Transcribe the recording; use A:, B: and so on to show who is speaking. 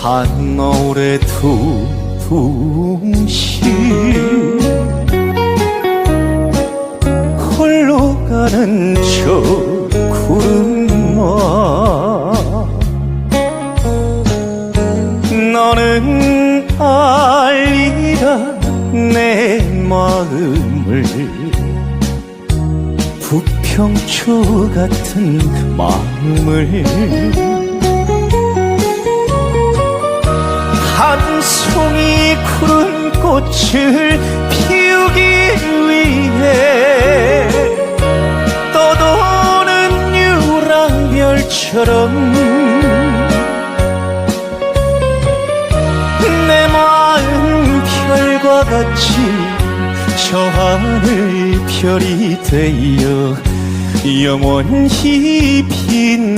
A: 한노래 두둥실 홀로 가는 저 구름아. 너는 알리라 내 마음을. 부평초 같은 마음을 송이 푸른 꽃을 피우기 위해 떠도는 유랑별처럼 내 마음 별과 같이 저 하늘 별이 되어 영원히 빛나리